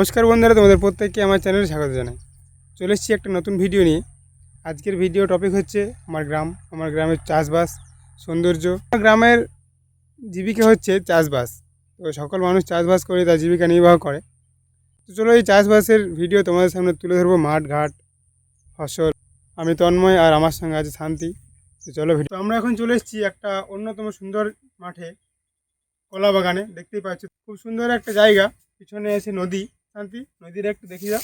নমস্কার বন্ধুরা, তোমাদের প্রত্যেককে আমার চ্যানেলে স্বাগত জানাই। চলে এসেছি একটা নতুন ভিডিও নিয়ে। আজকের ভিডিও টপিক হচ্ছে আমার গ্রাম, আমার গ্রামের চাষবাস, সৌন্দর্য। আমার গ্রামের জীবিকা হচ্ছে চাষবাস। তো সকল মানুষ চাষবাস করে, তার জীবিকা নির্বাহ করে। তো চলো এই চাষবাসের ভিডিও তোমাদের সামনে তুলে ধরবো। মাঠ, ঘাট, ফসল। আমি তন্ময় আর আমার সঙ্গে আছে শান্তি। তো চলো ভিডিও আমরা এখন চলে এসেছি একটা অন্যতম সুন্দর মাঠে কলা বাগানে দেখতেই পাচ্ছ, খুব সুন্দর একটা জায়গা। পিছনে আছে নদী। শান্তি নদীর একটু দেখি দাও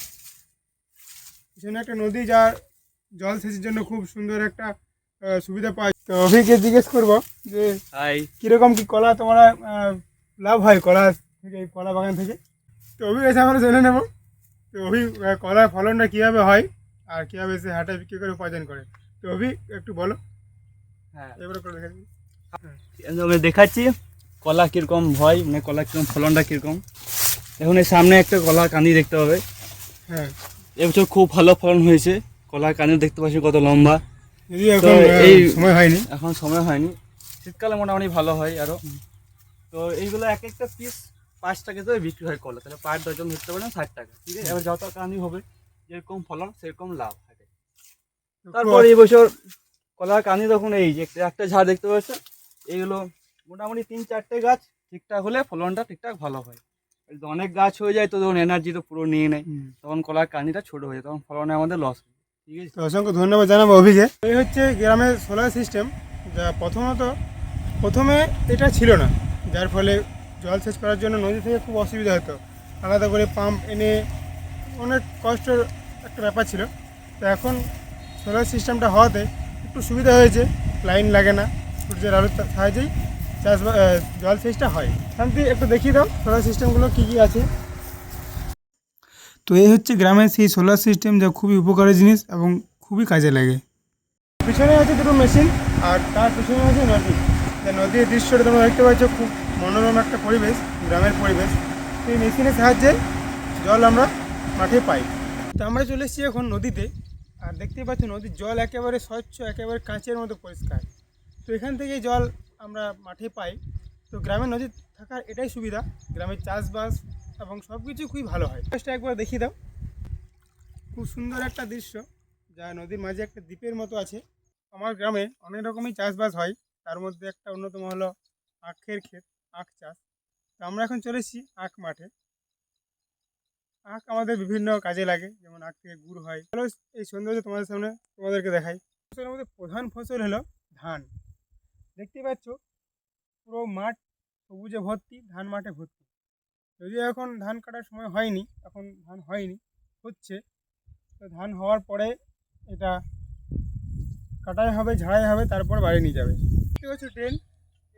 পিছনে একটা নদী যার জল সেচের জন্য খুব সুন্দর একটা সুবিধা পাই তো অভিকে জিজ্ঞেস করব যে হাই কীরকম কি কলা তোমরা লাভ হয় কলা থেকে এই কলা বাগান থেকে? তো অভি এসে আমরা জেনে নেব তো অভি কলার ফলনটা কীভাবে হয় আর কীভাবে সে হাটে বিক্রি করে উপার্জন করে। তো অভি একটু বলো। হ্যাঁ। এবারে করে দেখে দিই। আমি দেখাচ্ছি কলা কীরকম হয় মানে কলা কীরকম ফলনটা কীরকম। এখন এই সামনে একটা কলা কানি দেখতে পাবে। হ্যাঁ। এবছর খুব ভালো ফলন হয়েছে। কলা কানি দেখতে পাচ্ছি কত লম্বা। এই- সময় হয়নি। এখন সময় হয়নি। শীতকালে মোটামুটি ভালো হয় আরও তো এইগুলো এক একটা পিস পাঁচ টাকা করে বিক্রি হয় কলা। তাহলে পাঁচ ডজন ধরতে পারেন ষাট টাকা। ঠিক আছে? এবার যত কানি হবে যেরকম ফলন সেরকম লাভ থাকে। তারপর এই বছর কলার কানি তখন এই যে একটা- ঝাড় দেখতে পাচ্ছ এইগুলো মোটামুটি তিন চারটে গাছ ঠিকঠাক হলে ফলনটা ঠিকঠাক ভালো হয়। অনেক গাছ হয়ে যায় তো তখন এনার্জি তো পুরো নিয়ে নেয়। তখন কলার কানিটা ছোট হয়ে যায় তখন ফলনে আমাদের লস হয়। ঠিক আছে? অসংখ্য ধন্যবাদ জানাব অভিকে। এই হচ্ছে গ্রামের সোলার সিস্টেম যা প্রথমত প্রথমে এটা ছিল না যার ফলে জল সেচ করার জন্য নদী থেকে খুব অসুবিধা হতো। আলাদা করে পাম্প এনে অনেক কষ্টের একটা ব্যাপার ছিল। তো এখন সোলার সিস্টেমটা হওয়াতে একটু সুবিধা হয়েছে লাইন লাগে না সূর্যের আলোর সাহায্যেই। চাষ জল সেচটা হয়। শান্তি একটু দেখিয়ে দাও সোলার সিস্টেমগুলো কী কী আছে। তো এই হচ্ছে গ্রামের সেই সোলার সিস্টেম যা খুবই উপকারী জিনিস এবং খুবই কাজে লাগে। পিছনে আছে দুটো মেশিন আর তার পিছনে আছে নদী। নদীর দৃশ্যটা তোমরা দেখতে পাচ্ছ খুব মনোরম একটা পরিবেশ গ্রামের পরিবেশ। এই মেশিনের সাহায্যে জল আমরা মাঠে পাই। তো আমরা চলে এসেছি এখন নদীতে আর দেখতেই পাচ্ছ নদীর জল একেবারে স্বচ্ছ একেবারে কাঁচের মতো পরিষ্কার। তো এখান থেকে জল আমরা মাঠে পাই। তো গ্রামের নদী থাকার এটাই সুবিধা। গ্রামের চাষবাস এবং সব কিছু খুবই ভালো হয়। জাস্ট একবার দেখিয়ে দাও। খুব সুন্দর একটা দৃশ্য, যা নদীর মাঝে একটা দ্বীপের মতো আছে। আমার গ্রামে অনেক রকমই চাষবাস হয়। তার মধ্যে একটা অন্যতম হলো আখের ক্ষেত, আখ চাষ। তো আমরা এখন চলে এসেছি আখ মাঠে। আখ আমাদের বিভিন্ন কাজে লাগে, যেমন আখ থেকে গুড় হয়। এই সৌন্দর্য তোমাদের সামনে তোমাদেরকে দেখাই। ফসলের মধ্যে প্রধান ফসল হলো ধান। দেখতে পাচ্ছ? পুরো মাঠ সবুজে ভর্তি, ধান মাঠে ভর্তি। যদিও এখন ধান কাটার সময় হয়নি, এখন ধান হয়নি, হচ্ছে। তো ধান হওয়ার পরে এটা কাটাই হবে, ঝাড়াই হবে, তারপর বাড়ি নিয়ে যাবে। ঠিক আছে ড্রেন?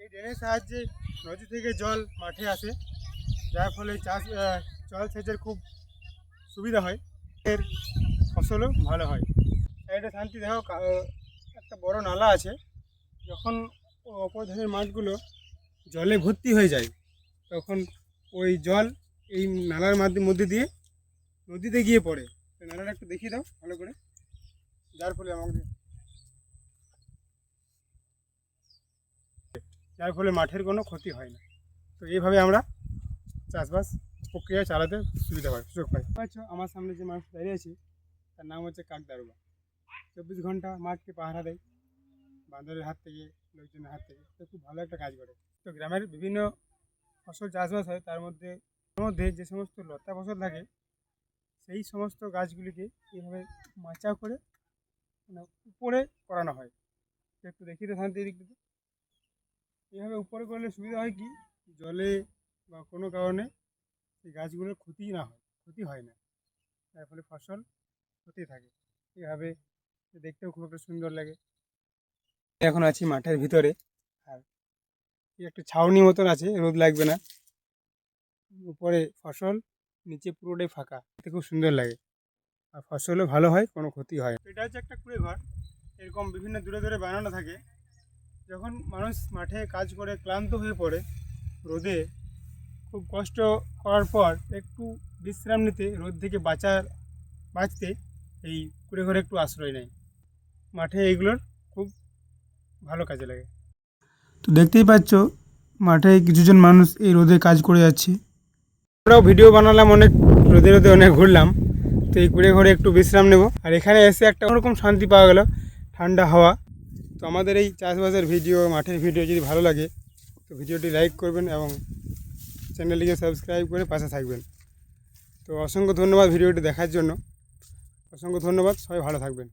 এই ড্রেনের সাহায্যে নদী থেকে জল মাঠে আসে, যার ফলে চাষ জল সেচের খুব সুবিধা হয়। এর ফসলও ভালো হয়। সাইডে শান্তি দেখো একটা বড় নালা আছে। যখন অপর ধারের মাঠগুলো জলে ভর্তি হয়ে যায়। তখন ওই জল এই নালার মধ্যে দিয়ে নদীতে গিয়ে পড়ে। নালাটা একটু দেখিয়ে দাও ভালো করে। যার ফলে আমাকে যার ফলে মাঠের কোনো ক্ষতি হয় না। তো এইভাবে আমরা চাষবাস প্রক্রিয়া চালাতে সুবিধা পাই, সুযোগ পাই। আচ্ছা আমার সামনে যে মানুষ দাঁড়িয়ে আছে, তার নাম হচ্ছে কাক দারোগা চব্বিশ ঘণ্টা মাঠকে পাহারা দেয়। বাঁদরের হাত থেকে, লোকজনের হাত থেকে। তো খুব ভালো একটা কাজ করে। তো গ্রামের বিভিন্ন ফসল চাষবাস হয়, তার মধ্যে মধ্যে যে সমস্ত লতা ফসল থাকে, সেই সমস্ত গাছগুলিকে এইভাবে মাচা করে মানে উপরে করানো হয়। একটু দেখি তো শান্তি দিক থেকে। এইভাবে উপরে করলে সুবিধা হয় কি? জলে বা কোনো কারণে সেই গাছগুলোর ক্ষতি না হয়, ক্ষতি হয় না। তার ফলে ফসল হতেই থাকে। এভাবে দেখতেও খুব একটা সুন্দর লাগে। এখন আছি মাঠের ভিতরে। আর একটা ছাউনি মতন আছে, রোদ লাগবে না। উপরে ফসল, নিচে পুরোটাই ফাঁকা। এতে খুব সুন্দর লাগে। আর ফসলও ভালো হয়, কোনো ক্ষতি হয় এটা হচ্ছে একটা কুড়ে ঘর এরকম বিভিন্ন দূরে দূরে বানানো থাকে। যখন মানুষ মাঠে কাজ করে, ক্লান্ত হয়ে পড়ে, রোদে খুব কষ্ট করার পর একটু বিশ্রাম নিতে, রোদ থেকে বাঁচার, বাঁচতে এই কুড়ে ঘরে একটু আশ্রয় নেয়। মাঠে এইগুলোর ভালো কাজে লাগে। তো দেখতেই পাচ্ছ, মাঠে কিছুজন মানুষ এই রোদে কাজ করে যাচ্ছে। আমরাও ভিডিও বানালাম অনেক, রোদে রোদে অনেক ঘুরলাম। তো এই ঘুরে ঘুরে একটু বিশ্রাম নেব। আর এখানে এসে একটা ওরকম শান্তি পাওয়া গেল, ঠান্ডা হাওয়া। তো আমাদের এই চাষবাসের ভিডিও, মাঠের ভিডিও যদি ভালো লাগে, তো ভিডিওটি লাইক করবেন এবং চ্যানেলটিকে সাবস্ক্রাইব করে পাশে থাকবেন। তো অসংখ্য ধন্যবাদ ভিডিওটি দেখার জন্য। অসংখ্য ধন্যবাদ, সবাই ভালো থাকবেন।